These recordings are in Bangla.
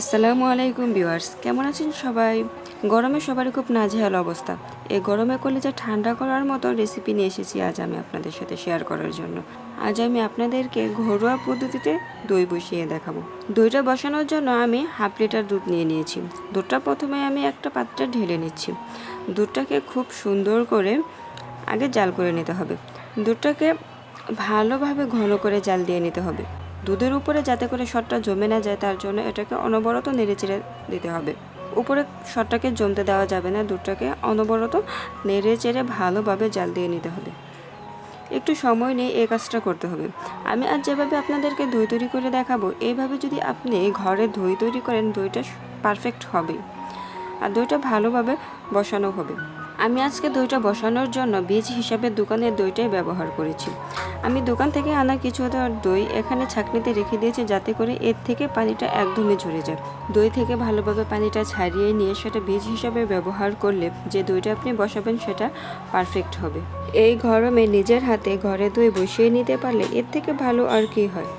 আসসালামু আলাইকুম ভিউয়ার্স, কেমন আছেন সবাই? গরমে সবারই খুব নাজেহাল অবস্থা। এই গরমে কলেজে ঠান্ডা করার মতো রেসিপি নিয়ে এসেছি আজ আমি আপনাদের সাথে শেয়ার করার জন্য। আজ আমি আপনাদেরকে ঘরোয়া পদ্ধতিতে দই বসিয়ে দেখাবো। দইটা বসানোর জন্য আমি হাফ লিটার দুধ নিয়ে নিয়েছি। দুধটা প্রথমে আমি একটা পাত্রে ঢেলে নিচ্ছি। দুধটাকে খুব সুন্দর করে আগে জাল করে নিতে হবে। দুধটাকে ভালোভাবে ঘন করে জাল দিয়ে নিতে হবে। দুধের উপরে যাতে করে শটটা জমে না যায়, তার জন্য এটাকে অনবরত নেড়েচেড়ে দিতে হবে। উপরে শটটাকে জমতে দেওয়া যাবে না, দুধটাকে অনবরত নেড়ে চেড়ে ভালোভাবে জাল দিয়ে নিতে হবে। একটু সময় নিয়ে এই কাজটা করতে হবে। আমি আজ যেভাবে আপনাদেরকে দই তৈরি করে দেখাবো, এইভাবে যদি আপনি ঘরে দই তৈরি করেন, দইটা পারফেক্ট হবে। আর দইটা ভালোভাবে বসানো হবে। আমি আজকে দইটা বসানোর জন্য বীজ হিসাবে দোকানের দইটাই ব্যবহার করেছি। আমি দোকান থেকে আনা কিছু দই এখানে ছাকনিতে রেখে দিয়েছি যাতে করে এর থেকে পানিটা একদমই ঝরে যায়। দই থেকে ভালোভাবে পানিটা ছাড়িয়ে নিয়ে সেটা বীজ হিসাবে ব্যবহার করলে যে দইটা আপনি বসাবেন সেটা পারফেক্ট হবে। এই গরমে নিজের হাতে ঘরে দই বসিয়ে নিতে পারলে এর থেকে ভালো আর কি হয়?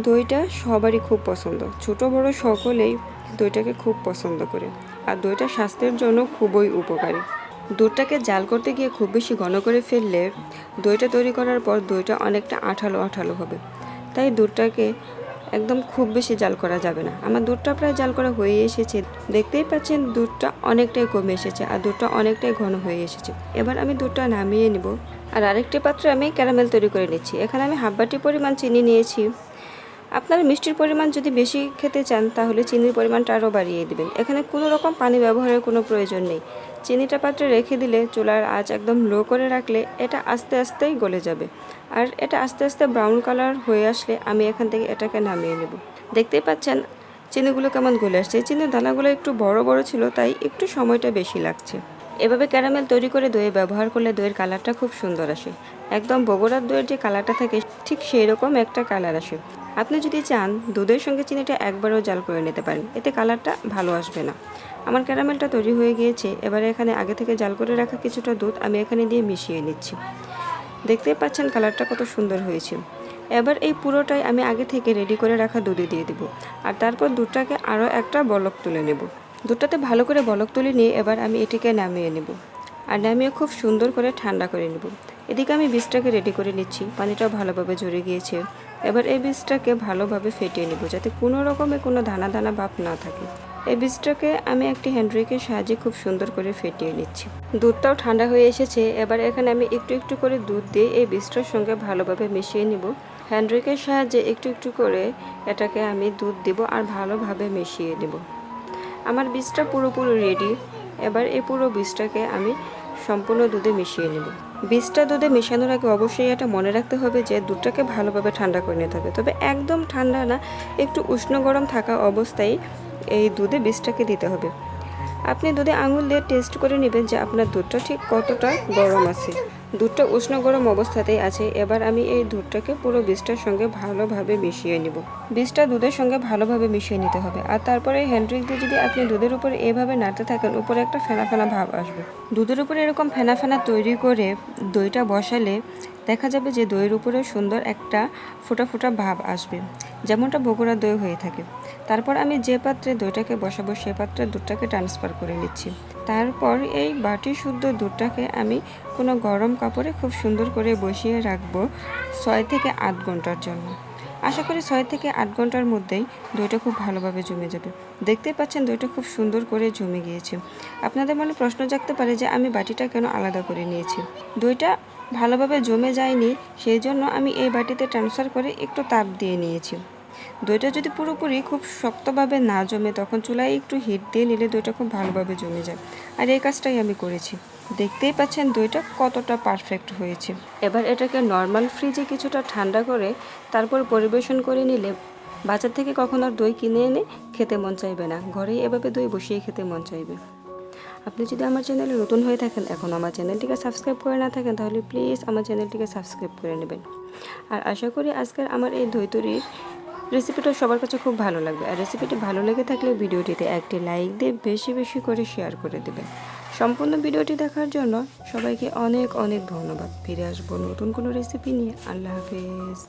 দইটা সবারই খুব পছন্দ। ছোট বড় সকলেই দইটাকে খুব পছন্দ করে। আর দইটা স্বাস্থ্যের জন্য খুবই উপকারী। দুধটাকে জাল করতে গিয়ে খুব বেশি ঘন করে ফেললে দইটা তৈরি করার পর দইটা অনেকটা আঠালো আঠালো হবে। তাই দুধটাকে একদম খুব বেশি জাল করা যাবে না। আমার দুধটা প্রায় জাল করা হয়ে এসেছে। দেখতেই পাচ্ছেন দুধটা অনেকটাই কমে এসেছে আর দুধটা অনেকটাই ঘন হয়ে এসেছে। এবার আমি দুধটা নামিয়ে নিব। আর আরেকটি পাত্রে আমি ক্যারামেল তৈরি করে নিচ্ছি। এখানে আমি হাফ বাটি পরিমাণ চিনি নিয়েছি। আপনার মিষ্টির পরিমাণ যদি বেশি খেতে চান, তাহলে চিনির পরিমাণটা আরও বাড়িয়ে দেবেন। এখানে কোনো রকম পানি ব্যবহারের কোনো প্রয়োজন নেই। চিনিটা পাত্রে রেখে দিলে চুলার আঁচ একদম লো করে রাখলে এটা আস্তে আস্তেই গলে যাবে। আর এটা আস্তে আস্তে ব্রাউন কালার হয়ে আসলে আমি এখান থেকে এটাকে নামিয়ে নেব। দেখতেই পাচ্ছেন, চিনিগুলো কেমন গলে আসছে। চিনির দানাগুলো একটু বড় বড় ছিল, তাই একটু সময়টা বেশি লাগছে। এভাবে ক্যারামেল তৈরি করে দইয়ে ব্যবহার করলে দইয়ের কালারটা খুব সুন্দর আসে। একদম বগুড়ার দইয়ের যে কালারটা থাকে, ঠিক সেই রকম একটা কালার আসে। আপনি যদি চান, দুধের সঙ্গে চিনিটা একবারও জাল করে নিতে পারেন। এতে কালারটা ভালো আসবে না। আমার ক্যারামেলটা তৈরি হয়ে গিয়েছে। এবারে এখানে আগে থেকে জাল করে রাখা কিছুটা দুধ আমি এখানে দিয়ে মিশিয়ে নিচ্ছি। দেখতেই পাচ্ছেন কালারটা কত সুন্দর হয়েছে। এবার এই পুরোটাই আমি আগে থেকে রেডি করে রাখা দুধে দিয়ে দিব। আর তারপর দুধটাকে আরও একটা বলক তুলে নেব। দুধটাতে ভালো করে বলক তুলে নিয়ে এবার আমি এটিকে নামিয়ে নেব। আর নামিয়ে খুব সুন্দর করে ঠান্ডা করে নেব। এদিকে আমি বীজটাকে রেডি করে নিচ্ছি। পানিটাও ভালোভাবে ঝরে গিয়েছে। এবার এই বীজটাকে ভালোভাবে ফেটিয়ে নেব যাতে কোনো রকমে কোনো দানা দানা ভাব না থাকে। এই বীজটাকে আমি একটি হ্যান্ড্রিকের সাহায্যে খুব সুন্দর করে ফেটিয়ে নিচ্ছি। দুধটাও ঠান্ডা হয়ে এসেছে। এবার এখানে আমি একটু একটু করে দুধ দিয়ে এই বীজটার সঙ্গে ভালোভাবে মিশিয়ে নিব। হ্যান্ড্রিকের সাহায্যে একটু একটু করে এটাকে আমি দুধ দিব আর ভালোভাবে মিশিয়ে নেব। আমার বীজটা পুরোপুরি রেডি এবার এই পুরো বীজটাকে আমি সম্পূর্ণ দুধে মিশিয়ে নেব। বীজটা দুধে মেশানোর আগে অবশ্যই এটা মনে রাখতে হবে যে দুধটাকে ভালোভাবে ঠান্ডা করে নিতে হবে। তবে একদম ঠান্ডা না, একটু উষ্ণ গরম থাকা অবস্থায় এই দুধে বীজটাকে দিতে হবে। আপনি দুধে আঙুল দিয়ে টেস্ট করে নেবেন যে আপনার দুধটা ঠিক কতটা গরম আছে। দুধটা উষ্ণ গরম অবস্থাতেই আছে। এবার আমি এই দুধটাকে পুরো বীজটার সঙ্গে ভালোভাবে মিশিয়ে নিব। বীজটা দুধের সঙ্গে ভালোভাবে মিশিয়ে নিতে হবে। আর তারপরে হ্যান্ড্রিক দিয়ে যদি আপনি দুধের উপরে এভাবে নাড়তে থাকেন, উপরে একটা ফেনা ফেনা ভাব আসবে। দুধের উপরে এরকম ফেনা ফেনা তৈরি করে দইটা বসালে দেখা যাবে যে দইয়ের উপরে সুন্দর একটা ফোটা ফোটা ভাব আসবে। যেমনটা বগুড়া দই হয়ে থাকে। তারপর আমি যে পাত্রে দইটাকে বসাবো, সে পাত্রে দুধটাকে ট্রান্সফার করে নিচ্ছি। তারপর এই বাটি শুদ্ধ দুধটাকে আমি কোনো গরম কাপড়ে খুব সুন্দর করে বসিয়ে রাখব ছয় থেকে আট ঘণ্টার জন্য। আশা করি ছয় থেকে আট ঘণ্টার মধ্যেই দইটা খুব ভালোভাবে জমে যাবে। দেখতেই পাচ্ছেন দইটা খুব সুন্দর করে জমে গিয়েছে। আপনাদের মনে প্রশ্ন জাগতে পারে যে আমি বাটিটা কেন আলাদা করে নিয়েছি? দইটা ভালোভাবে জমে যায়নি, সেই জন্য আমি এই বাটিতে ট্রান্সফার করে একটু তাপ দিয়ে নিয়েছি। দইটা যদি পুরোপুরি খুব শক্তভাবে না জমে, তখন চুলায় একটু হিট দিয়ে নিলে দইটা খুব ভালোভাবে জমে যায়। আর এই কাজটাই আমি করেছি। দেখতেই পাচ্ছেন দইটা কতটা পারফেক্ট হয়েছে। এবার এটাকে নর্মাল ফ্রিজে কিছুটা ঠান্ডা করে তারপর পরিবেশন করে নিলে বাজার থেকে কখন আর দই কিনে এনে খেতে মন চাইবে না। ঘরেই এভাবে দই বসিয়ে খেতে মন চাইবে। আপনি যদি আমার চ্যানেলে নতুন হয়ে থাকেন, এখন আমার চ্যানেলটিকে সাবস্ক্রাইব করে না থাকেন, তাহলে প্লিজ আমার চ্যানেলটিকে সাবস্ক্রাইব করে নেবেন। আর আশা করি আজকের আমার এই ধৈতরির রেসিপিটা সবার কাছে খুব ভালো লাগবে। আর রেসিপিটি ভালো লেগে থাকলে ভিডিওটিতে একটি লাইক দিয়ে বেশি বেশি করে শেয়ার করে দেবেন। সম্পূর্ণ ভিডিওটি দেখার জন্য সবাইকে অনেক অনেক ধন্যবাদ। ফিরে আসব নতুন কোনো রেসিপি নিয়ে। আল্লাহ হাফেজ।